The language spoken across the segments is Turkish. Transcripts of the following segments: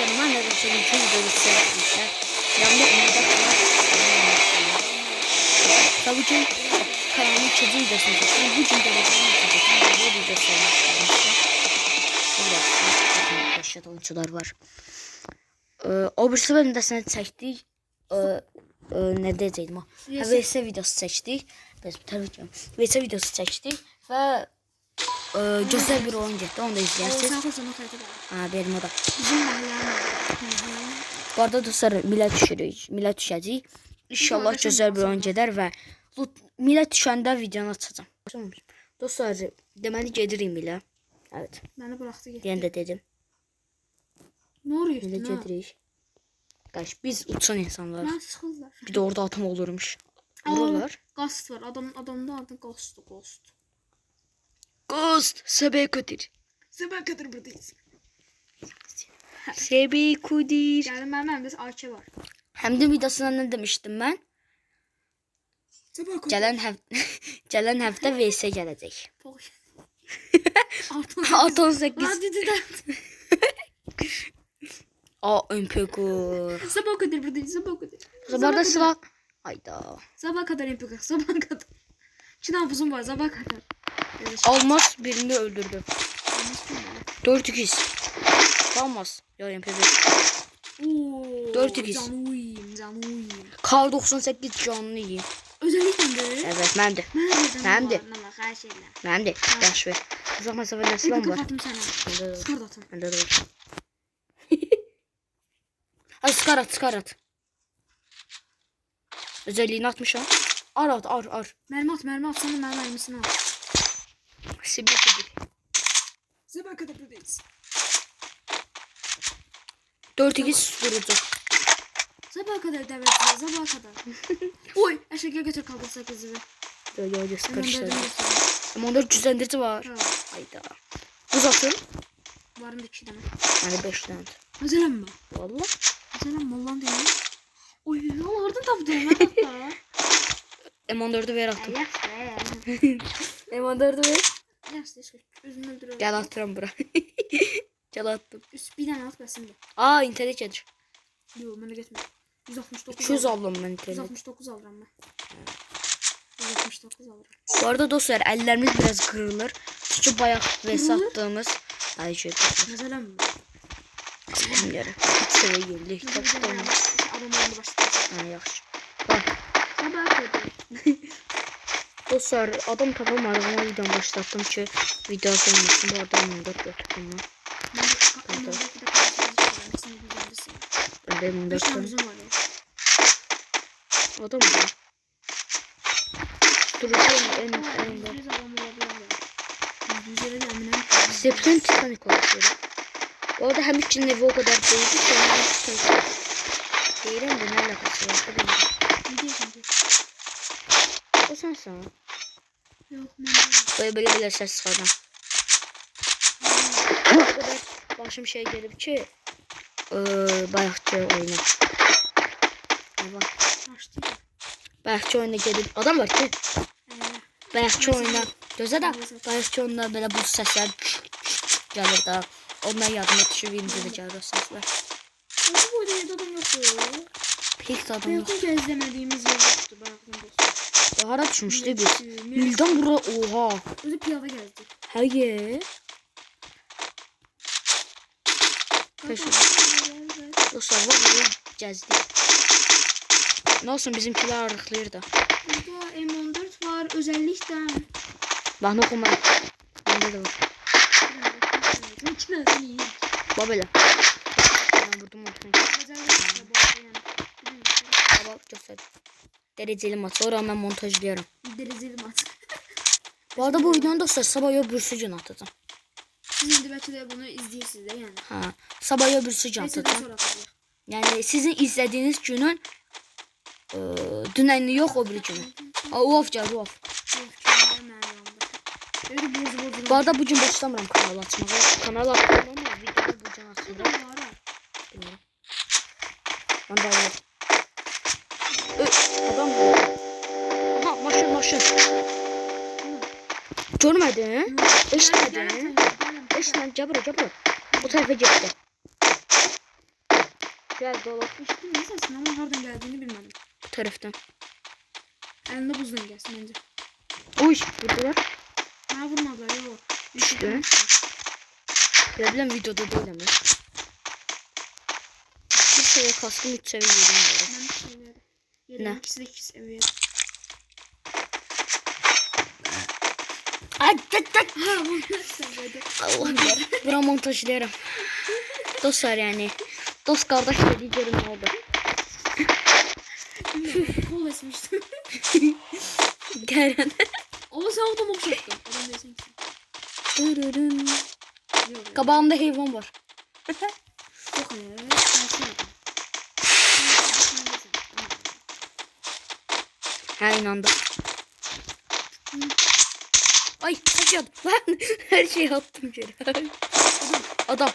dostlarıma ne de senin için videoyu seyretmişler. Yanımda Emre'de kadar Tabii ki kanalımın ikinci videosunu çektim. Bu gün de videomu çekeceğim. Bu video seyretmişler. Burada yaşat oyuncular var. Ee, o birisi bölümdə sənə çəkdik. Ee, e, nə deyəcəydim VS videosu çəkdik. Bəs ki, VS videosu çəkdik və e, gözəl bir oyun getdi. Onu da var. Ha, benim o da. Bu arada dostlar millet düşürük. Millet düşəcəyik. İnşallah gözəl bir oyun gedər və millet düşəndə videonu açacağam. Dostlar, deməli gedirik milə. Evet. Beni bıraktı gitti. Deyən də dedim. Ne oluyor Milə gedirik. Qaş biz uçan insanlar. Ben sıkıldılar. Bir də orada atam olurmuş. Vururlar. Ghost var. Adam adamda adı Ghost. Ghost. Ghost, səbəyə kötür. Sen kadar buradayız. Səbəyə kötür. Yani ben ben biz AK var. Həm də videosunda nə demişdim mən? Sabah. Gələn həftə gələn həftə VS gələcək. Poş. Artık. 68 Hadi dedi. A MPQ. Sabah kadar buradayız. Sabah kadar. Zabarda silah. Ayda. Sabah kadar yapıyoruz. Sabah kadar. Çin hafızım var. Sabah kadar. Almaz birini öldürdü. 4 2 Almaz. Ya MP5. Oo, Dört ikiz. Canı uyuyayım. Canı uyuyayım. Kar 98 canlı yiyeyim. Özellikle de. Evet. Ben de. də. Her şeyle. Məndə. Yaxşı ver. Uzaq məsafədə Bir silah var. kapattım sana. Da atın. Ay skar at, skar at. Özelliğini atmışam. Ar at, ar, ar. Mermi at, mermi at. Sana mermi mermisini at. Sibir sibir. Sabah kadar buradayız. 4 2 susturucu. Sabah kadar devreteceğiz. Sabah kadar. Oy. Eşeğe götür kaldır sakızı. Sıkıştırdı. dördünü götüreyim. Ama onda güzəndirici var. Ha. Hayda. Buz atın. Varım da iki tane. Yani 5 tane. Mesela mi? Valla. Mesela mi? Allah'ım değil mi? Oy. Oradan tapdım lan hatta. M14'ü ver attım. Yaş be. M14'ü ver. Da işte. Özünü öldürüyorum. Gel atıram bura. Gel attım. Üst bir tane at besin de. Aa internet gelir. Yok bana götürme. 169 200 alırım. aldım ben internet. 169 alırım ben. 169 alırım. Bu arada dostlar ellerimiz biraz kırılır. Çünkü bayağı vs Kırılır? attığımız. Ay şey Mesela mi? bilmiyorum. Hiç seviye geldi. Güzel Çok güzel da yani. Adam oldu başladı. Ha yaxşı. Bak Sabah kadar. Dostlar adam tapamadı ama videomu başlattım ki video olmasın. Bu arada M14 götürdüm ben. Ben de kapımda bir de kalsın. Sen güzelsin. Ben de Beş tane M14'tüm. bizim var ya. Adam mı? Durucu en en. Septen Titanic olabilir. Bu arada hem için evi o kadar değildi ki ondan Titanic. Değilim de ne alakası var? Ne diyorsun sen sana. Yok ben. Böyle böyle böyle ses çıkardan. O kadar başım şey gelip ki eee bayakçı oyuna. Eyvah. Açtı ya. Bayakçı oyuna gelip adam var ki bayakçı oyuna gözə də bayakçı oyunda belə bu səslər gəlir də. Onlar yadıma düşüb indi də gəlir o səslər. Bu oyunda adam yoktu? Pek adam yox. Belki gözlemediğimiz yer yoktu. Bıraktım dostum. Hara düşmüşdü biz? Mildən bura oha. Özü piyada gezdi. Hayır. Teşekkür. Dostlar bu burayı gəzdik. Nə olsun bizimkilər arıqlayır da. Burada M14 var. Özellikle. Bax nə oxuma. Məndə də var. Ne iyi. Bax belə. Mən vurdum. Özellikle bu arada yani. Dərəcəli maç. Ora mən montajlayarım. Dereceli maç. Bu arada bu videonu dostlar sabah bir gün atacağım. Siz şimdi belki de bunu izleyirsiniz de yani. Ha, sabah bir gün de atacağım. Yani sizin izlediğiniz günün e, düneni yok o bir günün. Aa, Uf gəl, bozu. Bu arada bugün başlamıram kanal açmağa. Kanal açmam ama videoyu bugün. Bilmiyorum. Ben de yok. Ö, adam mı? Aha maşın maşın. Görmedin? Gel buraya gel buraya. Bu tarafa gitti. Gel dolap Eşittim ne sesin ama hardan geldiğini bilmedim. bu taraftan. Elinde buz dengesi bence. Uy buradalar. Ha vurmadılar yok. Düştü. Ya bilmem videoda değil ama. Bir şeye kaskım 3 seviye yedim. Ben bir şey Ne? ikisi de iki seviye. Ay tık tık. Ha bunu sevdi. Allah'ım ya. Bura montajlayarım. Dostlar yani. Dost kardeş dediği ne oldu. Kol esmiştim. Gelen. Ama sen. Adam ki. Dırırın. Yok. Kabağımda hayvan var. Yok ya. Ben şey yapayım. Ha inandım. Ay kaçıyordum. Lan her şeyi attım. Adam.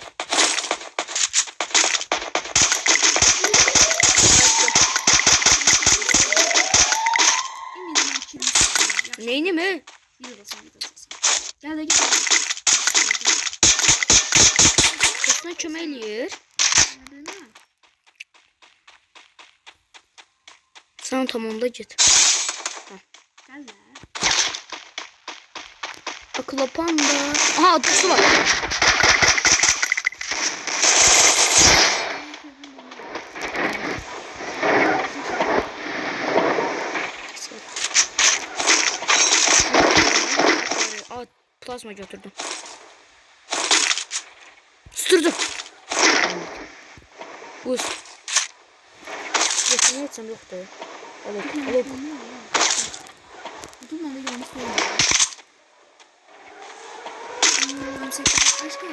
Eminim ben kilimi sevdim. Neyini mi? Bir odasın. Gel de gel. Kısmına çömeliyor. Sen tamamda git. Gel de. Akıllı panda. Aha su var. Aa, plazma götürdüm. Sürdüm. Buz. Yeteneği etsem yoktu. Alıp, alıp. Durmadı yanlış. Aşkım,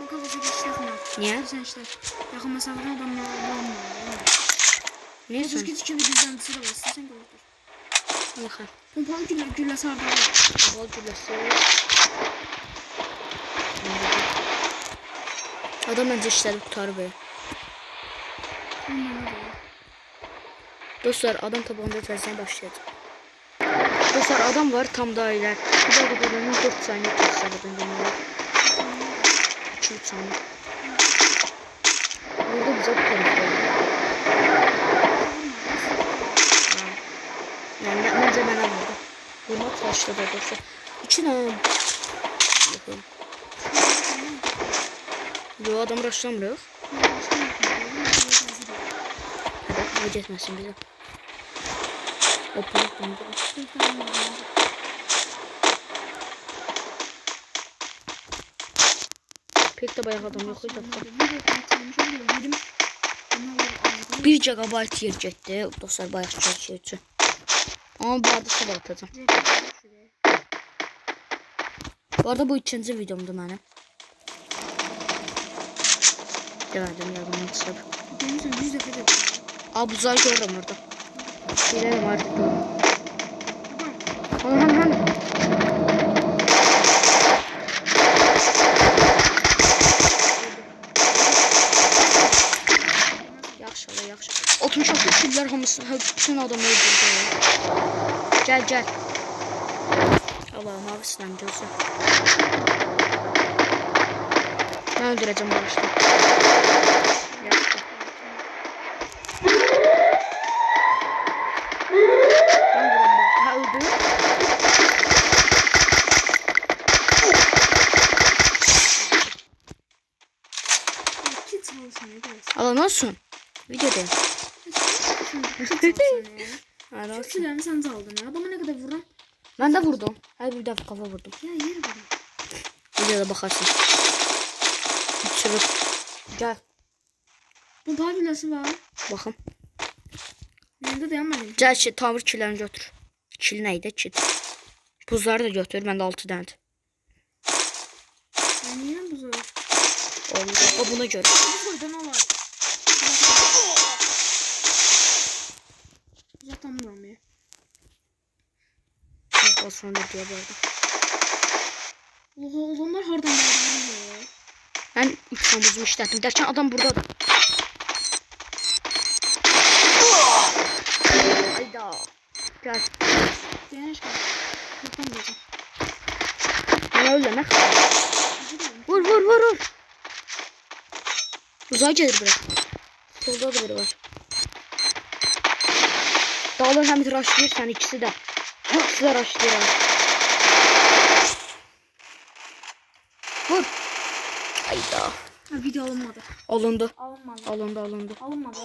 bu var. Niye? Sen yakın mesafeden sen? Bakın. Pompalı. Bal gülesi. Adam bence işleri kurtarır be. Dostlar adam tabanında tersten başlayacak. Dostlar adam var tam da öyle. Bir dakika benim 4 saniye tutsa buradan dönüyor. 2-3 saniye. Burada bize bu tarafta. Ha. Yani ben- bence ben almadım. Vurmak başladı dostlar. İçine. Bakın. Yo adam raşlamıyor. Hadi hadi etmesin bize. Pek de bayağı adam yok. Bir gigabayt yer getdi. Dostlar bayağı çok şey üçün. Ama bu adı sabah atacağım. Bu arada bu ikinci videomdu benim. Demedim yardım etsem. Defa da. Aa buzlar görürüm orada. Girelim artık. Hani hani hani. Yaxşı ola, yaxşı. 66 killər hamısı, hə, bütün adamı öldürdü. Gəl, gəl. Allah'ım abi sinəm gözü. Ben öldüreceğim bu işte. Yaxşı. Ben vuram bak. Ha öldü. Kit olsun ne olsun ya. Ha nasılsın? Silahını sen çaldın ya. Adama ne kadar vuran? Ben de vurdum. Her bir defa kafa vurdum. Ya yer bunu. Videoda bakarsın. Çırıp. Gel. Bu pavilası var. Bakın. Yanında dayanmadım. Gel ki tamir kilerini götür. Kil neydi? Kil. Buzları da götür. Bende 6 tane. Ben niye bu zor? Oldu. O buna göre. Bu burada ne var? Zaten vuram ya. Buz basmanı diye bu arada. Oha adamlar hardan geldi ya. Ben 3 tane buzumu işlettim. Derken adam burada. Hayda. Gel. Diğer aşkım. Kurtan diyeceğim. Bana öyle ne? Vur vur vur vur. Uzağa gelir bırak. Solda da biri var. Dağılın hem rushlayır sen ikisi de. İkisi de rushlayır. abi. Vur. Hayda. Ha, video alınmadı. Alındı. Alınmadı. Alındı alındı. Alınmadı.